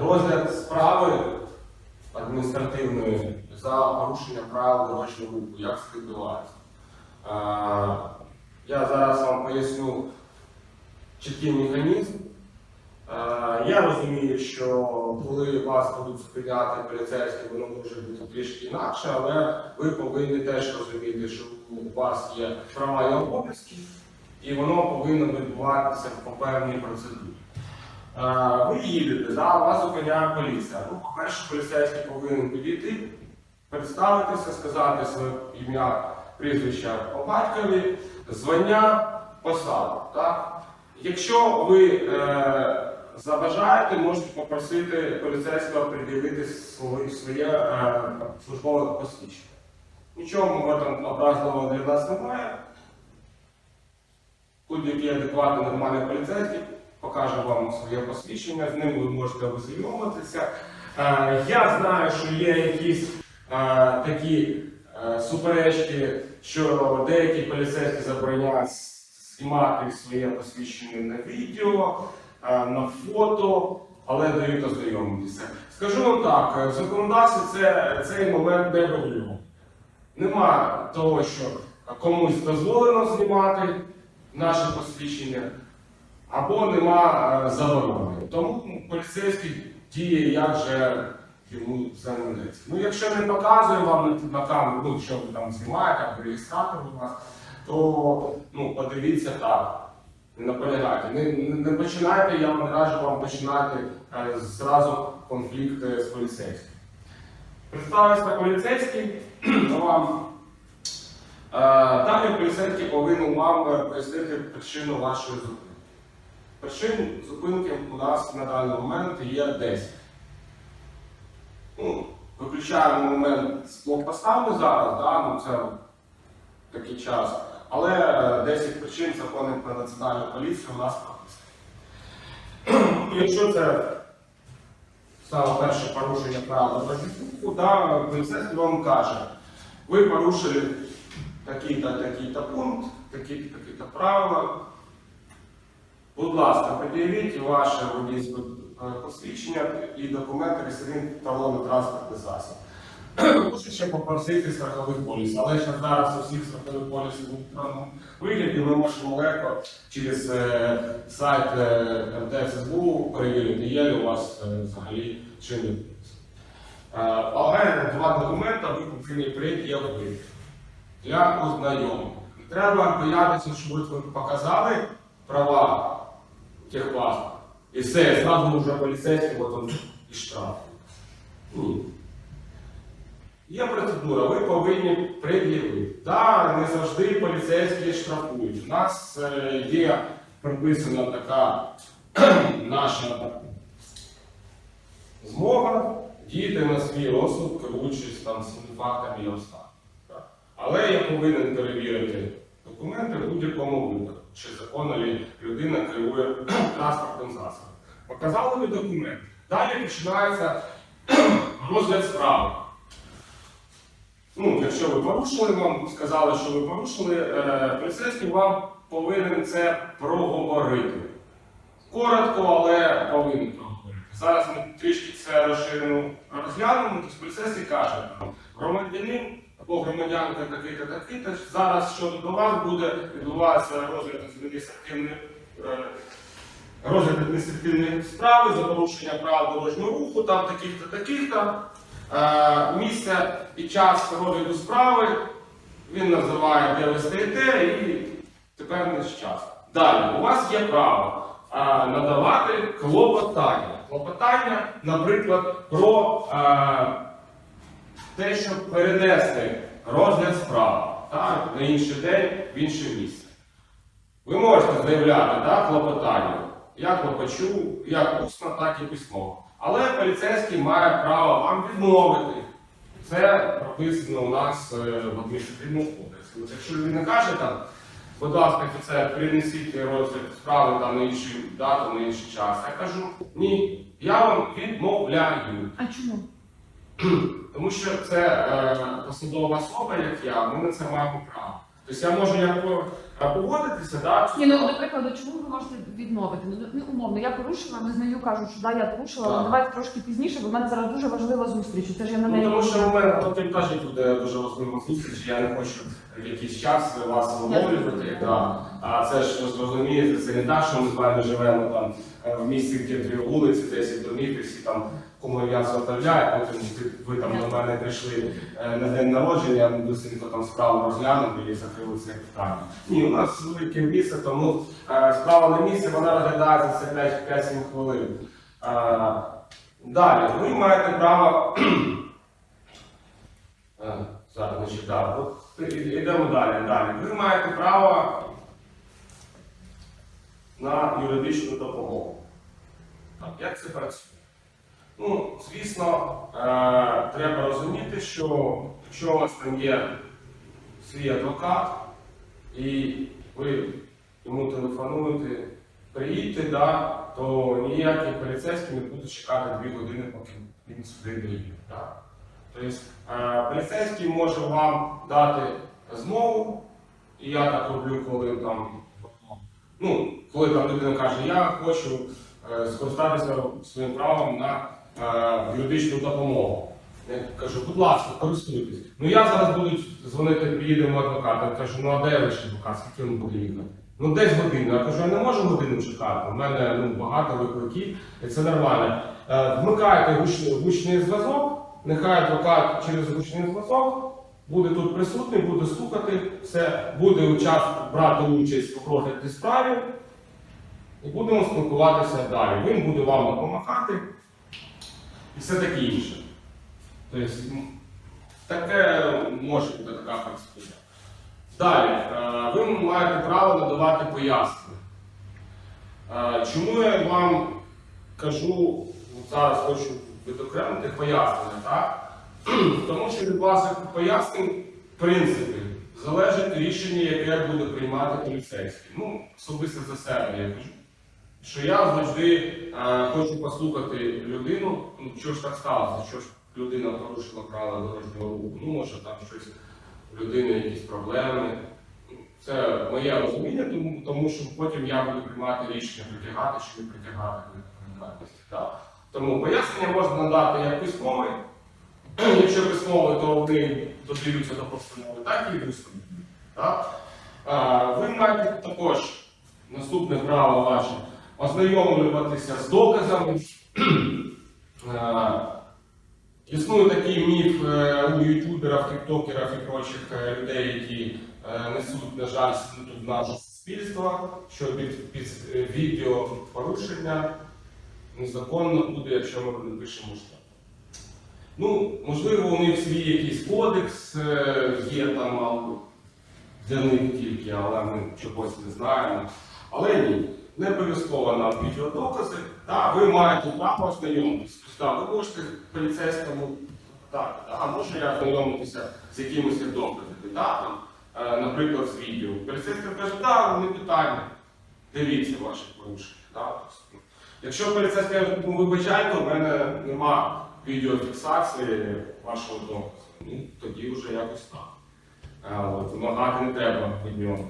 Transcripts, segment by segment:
Розгляд справи адміністративної за порушення правил дорожнього руху. Як це відбувається? Я зараз вам поясню чіткий механізм. Я розумію, що коли вас будуть зупиняти поліцейські, воно може бути трішки інакше, але ви повинні теж розуміти, що у вас є права і обов'язки, і воно повинно відбуватися по певній процедурі. Ви їдете, да, вас зупиняє поліція. Ну, по-перше, поліцейський повинен підійти, представитися, сказати своє ім'я, прізвище по батькові, звання, посаду. Так? Якщо ви е, забажаєте, можете попросити поліцейського приділити своє, своє е, службове посвідчення. Нічого в этом образливого для нас немає. Будь-який адекватний нормальний поліцейський покаже вам своє посвідчення, з ним ви можете ознайомитися. Е, Я знаю, що є якісь е, такі е, суперечки, що деякі поліцейські забороняють знімати своє посвідчення на відео, на фото, але дають ознайомитися. Скажу вам так, в законодавстві це, цей момент не регулює. Нема того, що комусь дозволено знімати наше посвідчення, або нема е, заборони. Тому поліцейський діє, як же йому заманеться. Ну, якщо не показує вам на, камеру, ну, що ви там знімаєте, або реєстратор у вас, то ну, подивіться так. Не наполягайте. Не, не, не починайте, я вам раджу вам починати е, зразу конфлікт е, з поліцейським. Представився поліцейський, вам е, далі поліцейський повинен вам пояснити причину вашої зупинки. Причин зупинки у нас на даний момент є 10. Ну, виключаємо момент з блокпостами зараз, да, ну це такий час. Але е, 10 причин законів про національну поліцію у нас прописано. Якщо це саме перше порушення правил дорожнього да, поліцейський вам каже, ви порушили такий-то, такий-то пункт, такі-то, такі-то правила. Будь ласка, пред'явіть ваше водійське е, посвідчення і документи реєстраційний талонний транспортний засіб. Можу ще попросити страховий поліс, але ще зараз усіх страхових полісів в електронному вигляді ми можемо легко через е, сайт е, МТССБУ перевірити, є ли у вас е, взагалі чинний поліс. Е, Але два документи ви повинні пред'явити для ознайомлення. Не треба боятися, що ви показали права техпаспорт. І все, зразу вже поліцейський, от он і штраф. Ні. Є процедура, ви повинні пред'явити. Так, не завжди поліцейські штрафують. У нас е, є прописана така наша змога діяти на свій розсуд, керуючись там фактами і обставинами. Але я повинен перевірити документи в будь-якому випадку, чи законно людина керує транспортним засобом. Показали ви документ. Далі починається розгляд справи. Ну, якщо ви порушили, вам сказали, що ви порушили, е, поліцейський вам повинен це проговорити. Коротко, але повинен проговорити. Зараз ми трішки це розширено розглянемо. Тобто поліцейський каже, громадянин або громадянка такий-то такий-то, зараз щодо до вас буде відбуватися розгляд адміністративної е, розгляд справи за порушення прав дорожнього руху, там таких-то таких-то. Е, місце під час розгляду справи він називає, де ви стоїте, і тепер не час. Далі, у вас є право е, надавати клопотання. Клопотання, наприклад, про те, щоб перенести розгляд справи так, на інший день в інше місце. Ви можете заявляти так, клопотання, як клопочу, як усно, так і письмово. Але поліцейський має право вам відмовити. Це прописано у нас е, в адміністративному кодексі. От Якщо людина каже там, будь ласка, офіцер, принесіть розгляд справи там на іншу дату, на інший час. Я кажу, ні, я вам відмовляю. А чому? Тому що це е, посадова особа, як я, ми на це маємо право. Тобто я можу як по- а, погодитися, да? Ні, ну до прикладу, чому ви можете відмовити? Ну, ну умовно, я порушила, визнаю, кажу, що да, я порушила, але Так. давайте трошки пізніше, бо в мене зараз дуже важлива зустріч. Це ж я на Ну, тому що в мене потім теж буде дуже важлива зустріч, я не хочу в якийсь час вас вимовлювати. Да. А це ж ви ж розумієте, це не так, що ми з вами живемо там е, в місті, де дві вулиці, 10 домів, і всі там кому я заготовляю, потім ви- там до мене прийшли е, на день народження, ми быстренько там справу розглянули і закрили це питання. Ні, у нас велике місце, тому е, справа на місці, вона розглядається це 5-7 хвилин. Е, Далі, ви маєте право Зараз не читав. Йдемо далі. далі. Ви маєте право на юридичну допомогу. Так, як це працює? Ну, звісно, е, треба розуміти, що якщо у вас там є свій адвокат, і ви йому телефонуєте, приїдьте, да, то ніякий поліцейський не буде чекати дві години, поки він сюди доїде. Да. Тобто поліцейський може вам дати змову, і я так роблю, коли там, ну, коли там людина каже, я хочу е, скористатися своїм правом на юридичну допомогу. Я кажу, будь ласка, користуйтесь. Ну я зараз буду дзвонити, приїдемо адвоката. Кажу, ну а де ваш адвокат? Скільки він буде їхати? Ну десь годину. Я кажу, я не можу годину чекати. У мене ну, багато викликів, і це нормально. Е, вмикаєте гучний, гучний зв'язок, нехай адвокат через гучний зв'язок буде тут присутній, буде слухати, все, буде учас, брати участь у розгляді справі, і будемо спілкуватися далі. Він буде вам допомагати і все таке інше. Тобто, таке може бути така перспектива. Далі, е, ви маєте право надавати пояснення. Е, Чому я вам кажу, зараз хочу відокремити пояснення, так? Тому що від ваших пояснень, в принципі, залежить рішення, яке буде приймати поліцейський. Ну, особисто за себе я кажу. Що я завжди е, хочу послухати людину, ну що ж так сталося, що ж людина порушила правила дорожнього руху, ну може там щось у людини якісь проблеми. Це моє розуміння, тому, тому що потім я буду приймати рішення притягати чи не притягати. Так. Тому пояснення можна надати як письмове. Якщо письмове, то вони додаються до постанови, так і усне. Так? Ви маєте також наступне право ваше ознайомлюватися з доказами. Існує такий міф е, у ютуберів, тіктокерів і прочих е, людей, які е, несуть, на жаль, в наше суспільство, що під, під е, відео порушення незаконно буде, якщо ми не пишемо штраф. Ну, можливо, у них свій якийсь кодекс е, є там для них тільки, але ми чогось не знаємо. Але ні, не обов'язково на відеодокази. Так, ви маєте право ознайомитися. Ви можете поліцейському так, а може я ознайомитися з якимось доказами, е, наприклад, з відео. Поліцейський каже, так, не питання. Дивіться ваші порушення. Якщо поліцейський каже, ну вибачайте, у мене нема відеофіксації вашого доказу. Ну, тоді вже якось так. Вимагати не треба від нього.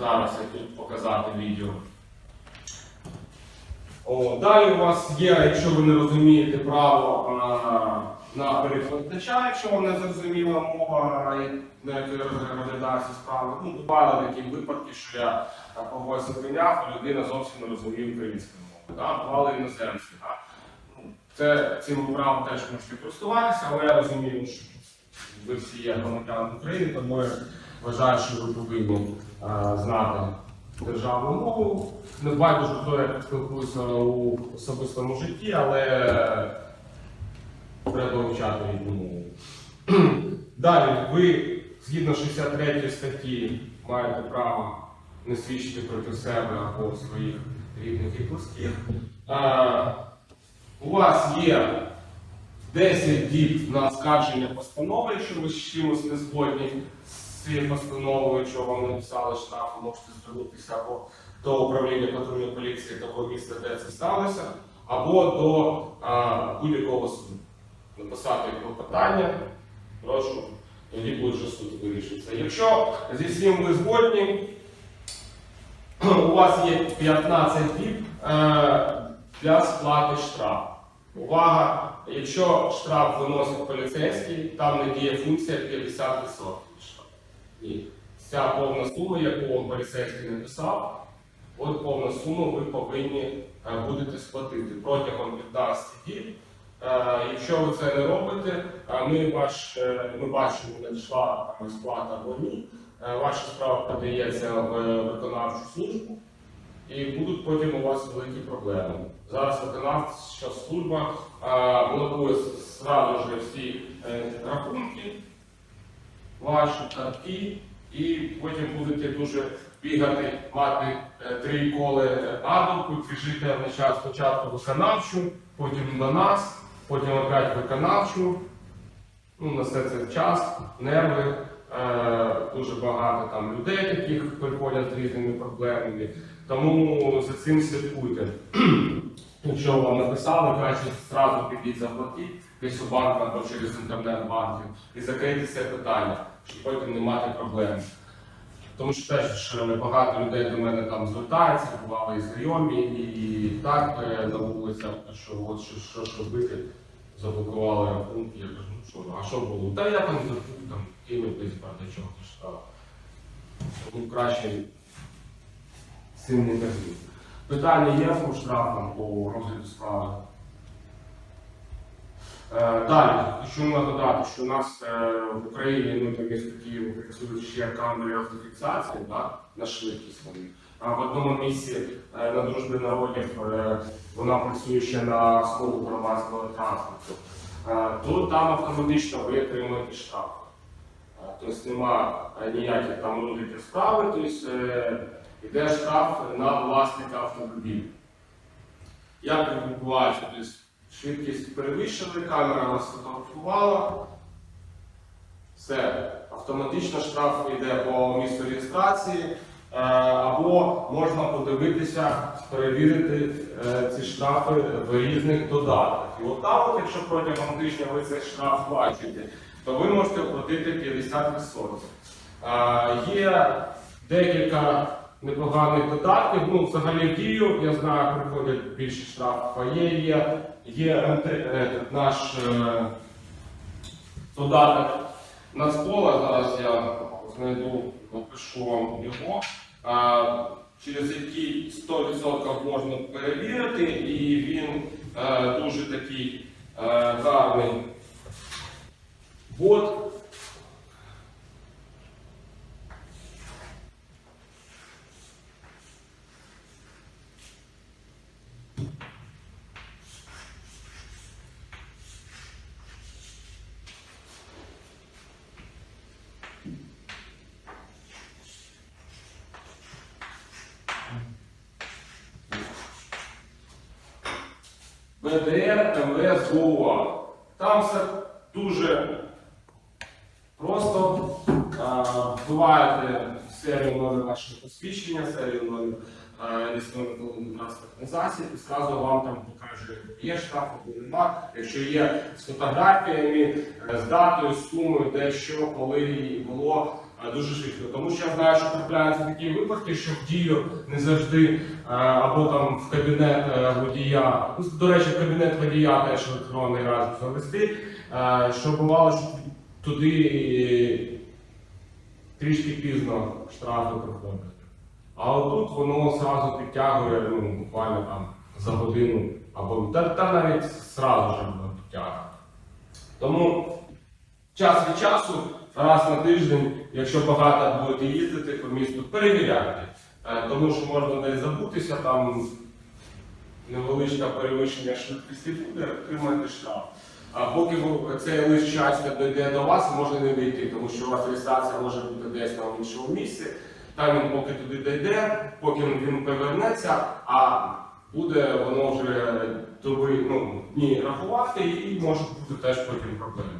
Зараз я тут показати відео. О, далі у вас є, якщо ви не розумієте право а, на перекладача, якщо вам не зрозуміла мова, на якій розглядається справа. Ну, бували такі випадки, що я когось зупиняв, а людина зовсім не розуміє української мови. Да? Бували іноземці. Да? Ну, Це цим правом теж можете користуватися, але я розумію, що ви всі є громадяни України, тому вважаю, що ви повинні а, знати державну мову. Не байдуже, хто як спілкується у особистому житті, але треба вивчати рідну мову. Далі, ви згідно 63 статті маєте право не свідчити проти себе або своїх рідних і близьких. А, У вас є 10 діб на оскарження постанови, якщо ви з чимось не згодні з цією постановою, що вам написали штраф, можете звернутися або до управління патрульної поліції того міста, де це сталося, або до будь-якого суду. Написати клопотання, прошу тоді буде вже суд вирішиться. Якщо зі всім ви згодні, у вас є 15 діб е, для сплати штрафу. Увага! Якщо штраф виносить поліцейський, там не діє функція 50% штрафу. Ні. Ця повна сума, яку поліцейський написав, от повна сума ви повинні е, будете сплатити протягом 15 діб. Е, Якщо ви це не робите, е, ми, ваш, ми бачимо, надійшла сплата або ні. Ваша справа подається в виконавчу службу і будуть потім у вас великі проблеми. Зараз виконавча служба блокує зразу ж всі рахунки, ваші картки, і потім будете дуже бігати, мати е, три коли надумку, біжите на час спочатку виконавчу, потім до нас, потім опять виконавчу. Ну, на все це час, нерви, е, дуже багато там людей, таких приходять з різними проблемами. Тому за цим слідкуйте. Якщо вам написали, краще зразу підіть заплатіть десь у банк або через інтернет-банків і закрийте це питання, потім не мати проблем. Тому що теж багато людей до мене там звертаються, бували і знайомі, і так на вулицях, що от що, що ж робити, заблокували рахунки. Я кажу, ну що, а що було? Та я там забув, там кинув десь бардачок, що стало. Тому краще цим не кажу. Питання є по штрафам по розгляду справи. Е, Далі, що можна додати, що у нас е, в Україні ну, там є такі працюють камери автофіксації да, на швидкість. вони. А в одному місці е, на дружбі народів вона працює ще на слову громадського транспорту. Тут там автоматично ви отримуєте штраф. Тобто нема ніяких там розглядів справи, тобто йде штраф на власника автомобіля. Як відбувається? Швидкість перевищили, камера вас фотографувала. Все, автоматично штраф йде по місцю реєстрації, е, або можна подивитися, перевірити е, ці штрафи в різних додатках. І от там, якщо протягом тижня ви цей штраф бачите, то ви можете оплатити 50%. Е, Є декілька непоганих додатків. Ну, взагалі в дію, я знаю, приходять більше штрафів, а є, є, є е, наш е, додаток Нацпола, зараз я знайду, напишу вам його, через який 100% можна перевірити, і він е, дуже такий гарний. Бот. БДР, МВС, ГУА. Там все дуже просто. Вбиваєте серію номер вашого посвідчення, серію номер транспортний засіб, і зразу вам там покаже, є штраф або нема. Якщо є з фотографіями, е, з датою, з сумою, де що, коли і було. Дуже швидко, тому що я знаю, що трапляються такі випадки, що в дію не завжди е, або там в кабінет е, водія, ну, до речі, в кабінет водія теж електронний раз завести, е, що бувало, що туди трішки пізно штрафи приходять. А отут воно зразу підтягує ну, буквально там за годину або та, та навіть зразу ж підтягує. Тому час від часу, раз на тиждень, якщо багато будете їздити по місту, перевіряйте. Е, Тому що можна десь забутися, там невеличке перевищення швидкості буде, отримаєте штраф. А поки цей лист щастя дійде до вас, може не дійти, тому що у вас реєстрація може бути десь на іншому місці. Там він поки туди дійде, поки він повернеться, а буде воно вже доби, ну, дні рахувати і може бути теж потім проблеми.